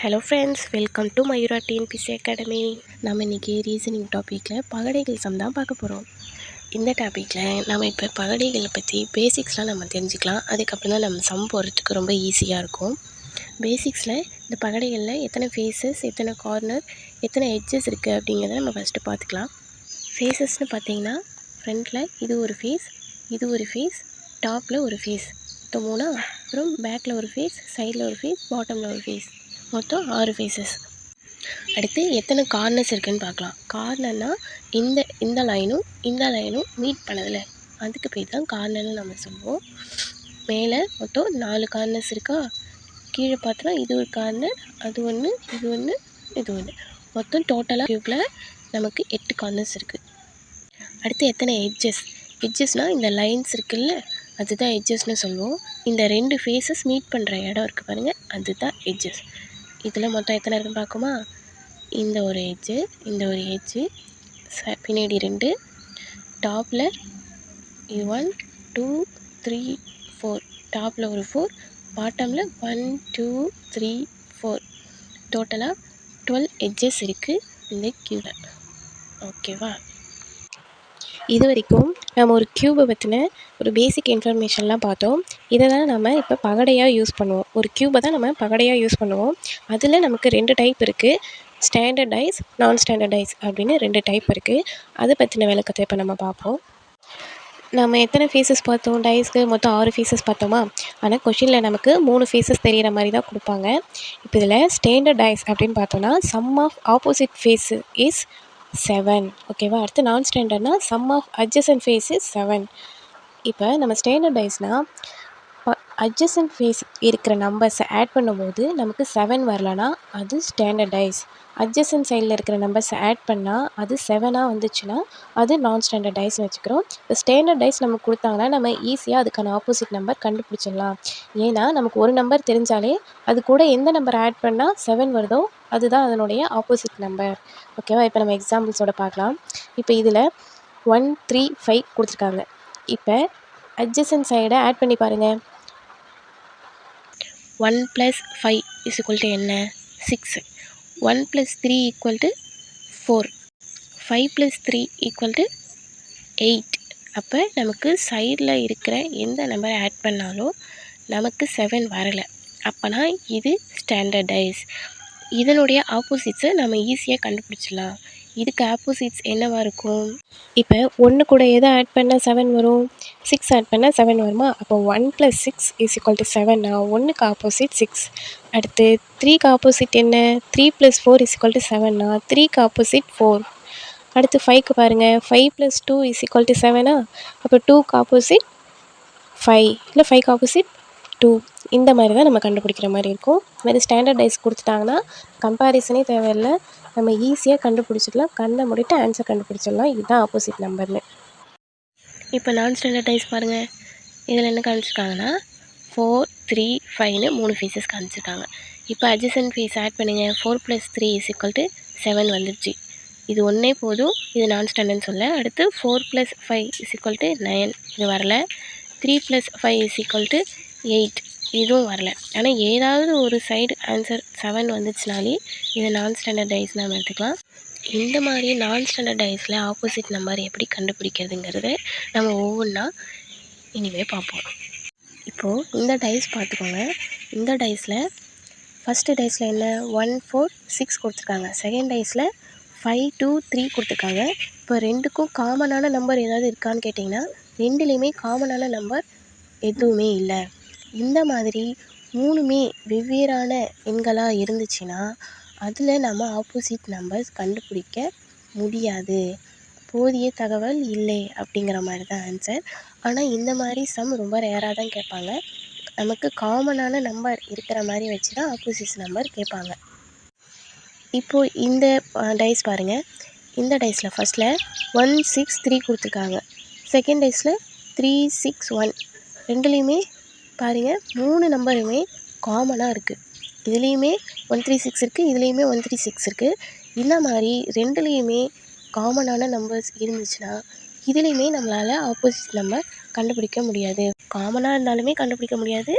Hello friends welcome to Mayura TNPSC academy நம்ம இன்றைக்கி reasoning டாப்பிக்கில் பகடைகள் சம் தான் பார்க்க போகிறோம் இந்த டாப்பிக்கில் நம்ம இப்போ பகடைகளை பற்றி பேசிக்ஸ்லாம் நம்ம தெரிஞ்சுக்கலாம். அதுக்கப்புறம் தான் நம்ம சம் போடுறதுக்கு ரொம்ப ஈஸியாக இருக்கும். பேசிக்ஸில் இந்த பகடைகளில் எத்தனை ஃபேஸஸ் எத்தனை கார்னர் எத்தனை எட்ஜஸ் இருக்குது அப்படிங்கிறத நம்ம ஃபஸ்ட்டு பார்த்துக்கலாம். ஃபேஸஸ்னு பார்த்தீங்கன்னா ஃப்ரண்ட்டில் இது ஒரு ஃபேஸ் இது ஒரு ஃபேஸ் டாப்பில் ஒரு ஃபேஸ் மொத்தம் மூணா அப்புறம் பேக்கில் ஒரு ஃபேஸ் சைடில் ஒரு ஃபேஸ் பாட்டமில் ஒரு ஃபேஸ் மொத்தம் ஆறு ஃபேஸஸ் அடுத்து எத்தனை கார்னர்ஸ் இருக்குதுன்னு பார்க்கலாம். கார்னர்னால் இந்த இந்த லைனும் இந்த லைனும் மீட் பண்ணதில். அதுக்கு பேர் தான் கார்னர்னு நம்ம சொல்லுவோம். மேலே மொத்தம் நாலு கார்னர்ஸ் இருக்கா? கீழே பார்த்தோன்னா இது ஒரு கார்னர் அது ஒன்று இது ஒன்று இது ஒன்று மொத்தம் டோட்டலாக யூக்கில் நமக்கு எட்டு கார்னர்ஸ் இருக்குது அடுத்து எத்தனை எட்ஜஸ் எட்ஜஸ்னால் இந்த லைன்ஸ் இருக்குல்ல அதுதான் எட்ஜஸ்னு சொல்லுவோம். இந்த ரெண்டு ஃபேஸஸ் மீட் பண்ணுற இடம் இருக்குது பாருங்கள் அதுதான் எட்ஜஸ் இதில் மொத்தம் எத்தனை இருக்குன்னு பார்க்குமா? இந்த ஒரு எட்ஜு இந்த ஒரு எட்ஜு ச பின்னாடி ரெண்டு டாப்பில் இது ஒன் டூ த்ரீ ஃபோர் டாப்பில் ஒரு ஃபோர் பாட்டமில் ஒன் டூ த்ரீ ஃபோர் டோட்டலாக டுவெல் எட்ஜஸ் இருக்குது இந்த க்யூவில் ஓகேவா இது வரைக்கும் நம்ம ஒரு க்யூபை பற்றின ஒரு பேசிக் இன்ஃபர்மேஷன்லாம் பார்த்தோம். இதை தான் நம்ம இப்போ பகடையாக யூஸ் பண்ணுவோம். ஒரு க்யூபை தான் நம்ம பகடையாக யூஸ் பண்ணுவோம். அதில் நமக்கு ரெண்டு டைப் இருக்குது ஸ்டாண்டர்டைஸ் நான் ஸ்டாண்டர்டைஸ் அப்படின்னு ரெண்டு டைப் இருக்குது அதை பற்றின விளக்கத்தை இப்போ நம்ம பார்ப்போம். நம்ம எத்தனை ஃபீஸஸ் பார்த்தோம்? டைஸ்க்கு மொத்தம் ஆறு ஃபேஸஸ் பார்த்தோமா? ஆனால் கொஷினில் நமக்கு மூணு ஃபேஸஸ் தெரிகிற மாதிரி தான் கொடுப்பாங்க. இப்போ இதில் ஸ்டாண்டர்ட் டைஸ் அப்படின்னு பார்த்தோன்னா sum of opposite face is seven ஓகேவா அடுத்து நான் ஸ்டாண்டர்ட்னா sum of adjacent face is seven இப்போ நம்ம ஸ்டாண்டர்டைஸ்னால் அட்ஜசன்ட் ஃபேஸ் இருக்கிற நம்பர்ஸை ஆட் பண்ணும்போது நமக்கு செவன் வரலனா அது ஸ்டாண்டர்டைஸ் அட்ஜசன்ட் சைடில் இருக்கிற நம்பர்ஸை ஆட் பண்ணால் அது செவனாக வந்துச்சுன்னா அது நான் ஸ்டாண்டர்டைஸ்னு வச்சுக்கிறோம். இப்போ ஸ்டாண்டர்டைஸ் நமக்கு கொடுத்தாங்கன்னா நம்ம ஈஸியாக அதுக்கான ஆப்போசிட் நம்பர் கண்டுபிடிச்சிடலாம். ஏன்னா நமக்கு ஒரு நம்பர் தெரிஞ்சாலே அது கூட எந்த நம்பர் ஆட் பண்ணால் செவன் வருதோ அதுதான் அதனுடைய ஆப்போசிட் நம்பர் ஓகேவா இப்போ நம்ம எக்ஸாம்பிள்ஸோட பார்க்கலாம். இப்போ இதில் ஒன் த்ரீ ஃபைவ் கொடுத்துருக்காங்க. இப்போ அட்ஜசன்ட் சைடை ஆட் பண்ணி பாருங்கள் one plus five is equal to என்ன? Six one plus three equal to four five plus three equal to eight அப்போ நமக்கு சைடில் இருக்கிற எந்த நம்பரை ஆட் பண்ணாலும் நமக்கு செவன் வரலை. அப்போனா இது ஸ்டாண்டர்டைஸ் இதனுடைய ஆப்போசிட்ஸை நம்ம ஈஸியாக கண்டுபிடிச்சிடலாம். இதுக்கு ஆப்போசிட்ஸ் என்னவாக இருக்கும்? இப்போ ஒன்று கூட எதை ஆட் பண்ணால் செவன் வரும்? சிக்ஸ் ஆட் பண்ணால் செவன் வருமா? அப்போ one plus six is equal to செவன்னா ஒன்றுக்கு ஆப்போசிட் சிக்ஸ் அடுத்து த்ரீக்கு ஆப்போசிட் என்ன? Three plus four is equal to செவனா த்ரீக்கு ஆப்போசிட் ஃபோர் அடுத்து ஃபைவ்க்கு பாருங்கள் five plus two is equal to செவனா அப்போ டூக்கு ஆப்போசிட் ஃபைவ் இல்லை ஃபைவ்க்கு ஆப்போசிட் டூ இந்த மாதிரி தான் நம்ம கண்டுபிடிக்கிற மாதிரி இருக்கும். இது ஸ்டாண்டர்டைஸ் கொடுத்துட்டாங்கன்னா கம்பேரிசனே தேவையில்லை. நம்ம ஈஸியாக கண்டுபிடிச்சிடலாம். கண்ணை மூடிட்டு ஆன்சர் கண்டுபிடிச்சிடலாம். இதுதான் ஆப்போசிட் நம்பர்னு இப்போ நான் ஸ்டாண்டர்டைஸ் பாருங்கள் இதில் என்ன காமிச்சிருக்காங்கன்னா ஃபோர் த்ரீ ஃபைவ்னு மூணு ஃபீஸஸ் காமிச்சிருக்காங்க. இப்போ அட்ஜசன்ட் ஃபீஸ் ஆட் பண்ணுங்கள் four plus three is equal to seven வந்துடுச்சு இது ஒன்றே போதும். இது நான் ஸ்டாண்டர்ட்னு சொல்ல. அடுத்து four plus five is equal to nine இது வரல. Three plus five is equal to eight. இதுவும் வரல. ஆனால் ஏதாவது ஒரு சைடு ஆன்சர் செவன் வந்துச்சுனாலே இதை நான் ஸ்டாண்டர்டைஸ் நம்ம எடுத்துக்கலாம். இந்த மாதிரி நான் ஸ்டாண்டர்டைஸில் ஆப்போசிட் நம்பர் எப்படி கண்டுபிடிக்கிறதுங்கிறத நம்ம ஒவ்வொன்றா இனிமேல் பார்ப்போம். இப்போது இந்த டைஸ் பார்த்துக்கோங்க. இந்த டைஸில் ஃபஸ்ட்டு டைஸில் என்ன? ஒன் ஃபோர் சிக்ஸ் கொடுத்துருக்காங்க. செகண்ட் டைஸில் ஃபைவ் டூ த்ரீ கொடுத்துருக்காங்க. இப்போ ரெண்டுக்கும் காமனான நம்பர் ஏதாவது இருக்கான்னு கேட்டிங்கன்னா ரெண்டுலேயுமே காமனான நம்பர் எதுவுமே இல்லை. இந்த மாதிரி மூணுமே வெவ்வேறான எண்களாக இருந்துச்சுன்னா அதில் நம்ம ஆப்போசிட் நம்பர்ஸ் கண்டுபிடிக்க முடியாது. போதிய தகவல் இல்லை அப்படிங்கிற மாதிரி தான் ஆன்சர் ஆனால் இந்த மாதிரி சம் ரொம்ப ரேராக தான் கேட்பாங்க. நமக்கு காமனான நம்பர் இருக்கிற மாதிரி வச்சு தான் ஆப்போசிட் நம்பர் கேட்பாங்க. இப்போது இந்த டைஸ் பாருங்கள் இந்த டைஸில் ஃபஸ்ட்டில் ஒன் சிக்ஸ் த்ரீ கொடுத்துருக்காங்க. செகண்ட் டைஸில் த்ரீ சிக்ஸ் ஒன் ரெண்டுலேயுமே பாருங்கள் மூணு நம்பருமே காமனாக இருக்குது இதுலேயுமே ஒன் த்ரீ சிக்ஸ் இருக்குது இதுலேயுமே ஒன் த்ரீ சிக்ஸ் இருக்குது இந்த மாதிரி ரெண்டுலேயுமே காமனான நம்பர்ஸ் இருந்துச்சுன்னா இதுலேயுமே நம்மளால் ஆப்போசிட் நம்பர் கண்டுபிடிக்க முடியாது. காமனாக இருந்தாலுமே கண்டுபிடிக்க முடியாது.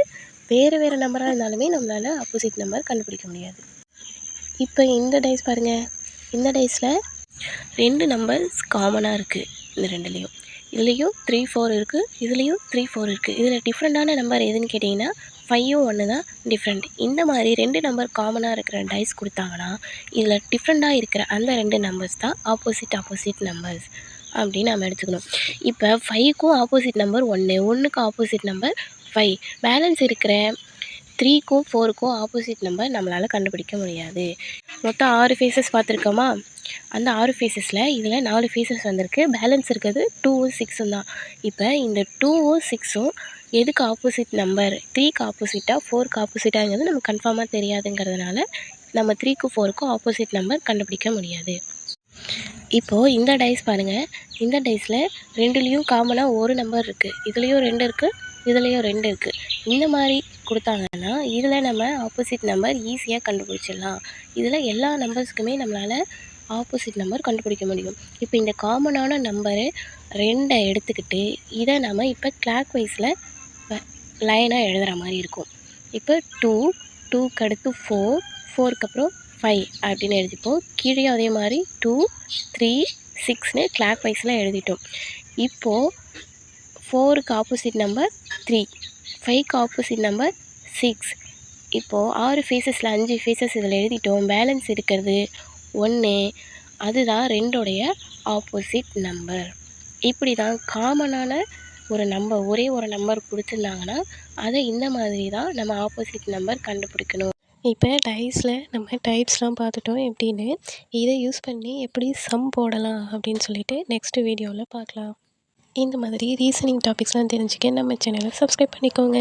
வேறு வேறு நம்பராக இருந்தாலுமே நம்மளால் ஆப்போசிட் நம்பர் கண்டுபிடிக்க முடியாது. இப்போ இந்த டைஸ் பாருங்கள் இந்த டைஸில் ரெண்டு நம்பர்ஸ் காமனாக இருக்குது இந்த ரெண்டுலேயும். இதுலேயும் த்ரீ ஃபோர் இருக்குது இதுலேயும் த்ரீ ஃபோர் இருக்குது இதில் டிஃப்ரெண்ட்டான நம்பர் எதுன்னு கேட்டிங்கன்னா ஃபைவும் ஒன்று தான் டிஃப்ரெண்ட் இந்த மாதிரி ரெண்டு நம்பர் காமனாக இருக்கிற டைஸ் கொடுத்தாங்கன்னா இதில் டிஃப்ரெண்ட்டாக இருக்கிற அந்த ரெண்டு நம்பர்ஸ் தான் ஆப்போசிட் ஆப்போசிட் நம்பர்ஸ் அப்படின்னு நம்ம எடுத்துக்கணும். இப்போ ஃபைவ்க்கும் ஆப்போசிட் நம்பர் ஒன்று ஒன்றுக்கு ஆப்போசிட் நம்பர் ஃபைவ் பேலன்ஸ் இருக்கிற த்ரீக்கும் ஃபோருக்கும் ஆப்போசிட் நம்பர் நம்மளால் கண்டுபிடிக்க முடியாது. மொத்தம் ஆறு ஃபேஸஸ் பார்த்துருக்கோமா? அந்த ஆறு ஃபேஸஸில் இதில் நாலு ஃபேஸஸ் வந்திருக்கு. பேலன்ஸ் இருக்கிறது டூவும் சிக்ஸும் தான். இப்போ இந்த டூவும் சிக்ஸும் எதுக்கு ஆப்போசிட் நம்பர் த்ரீக்கு ஆப்போசிட்டாக ஃபோருக்கு ஆப்போசிட்டாங்கிறது நமக்கு கன்ஃபார்மாக தெரியாதுங்கிறதுனால நம்ம த்ரீக்கு ஃபோருக்கும் ஆப்போசிட் நம்பர் கண்டுபிடிக்க முடியாது. இப்போது இந்த டைஸ் பாருங்கள் இந்த டைஸில் ரெண்டுலேயும் காமனாக ஒரு நம்பர் இருக்குது இதுலேயும் ரெண்டு இருக்குது இதுலேயும் ரெண்டு இருக்குது இந்த மாதிரி கொடுத்தாங்கன்னா இதில் நம்ம ஆப்போசிட் நம்பர் ஈஸியாக கண்டுபிடிச்சிடலாம். இதில் எல்லா நம்பர்ஸுக்குமே நம்மளால் ஆப்போசிட் நம்பர் கண்டுபிடிக்க முடியும். இப்போ இந்த காமனான நம்பரு ரெண்டை எடுத்துக்கிட்டு இதை நம்ம இப்போ கிளாக் வைஸில் லைனாக எழுதுகிற மாதிரி இருக்கும். இப்போ டூ டூக்கு அடுத்து ஃபோர் ஃபோருக்கு அப்புறம் ஃபைவ் அப்படின்னு எழுதிப்போம். கீழே அதே மாதிரி டூ த்ரீ சிக்ஸ்னு கிளாக் வைஸில் எழுதிட்டோம். இப்போது ஃபோருக்கு ஆப்போசிட் நம்பர் த்ரீ ஃபைவ்க்கு ஆப்போசிட் நம்பர் சிக்ஸ் இப்போது ஆறு ஃபேஸஸில் அஞ்சு ஃபேஸஸ் இதில் எழுதிட்டோம். பேலன்ஸ் இருக்கிறது ஒன்று அதுதான் ரெண்டோடைய ஆப்போசிட் நம்பர் இப்படி தான் காமனான ஒரு நம்பர் ஒரே ஒரு நம்பர் கொடுத்துருந்தாங்கன்னா அதை இந்த மாதிரி தான் நம்ம ஆப்போசிட் நம்பர் கண்டுபிடிக்கணும். இப்போ டைஸில் நம்ம டைப்ஸ்லாம் பார்த்துட்டோம் எப்படின்னு. இதை யூஸ் பண்ணி எப்படி சம் போடலாம் அப்படின்னு சொல்லிட்டு நெக்ஸ்ட் வீடியோவில் பார்க்கலாம். இந்த மாதிரி ரீசனிங் டாபிக்ஸ்லாம் தெரிஞ்சுக்க நம்ம சேனலை சப்ஸ்கிரைப் பண்ணிக்கோங்க.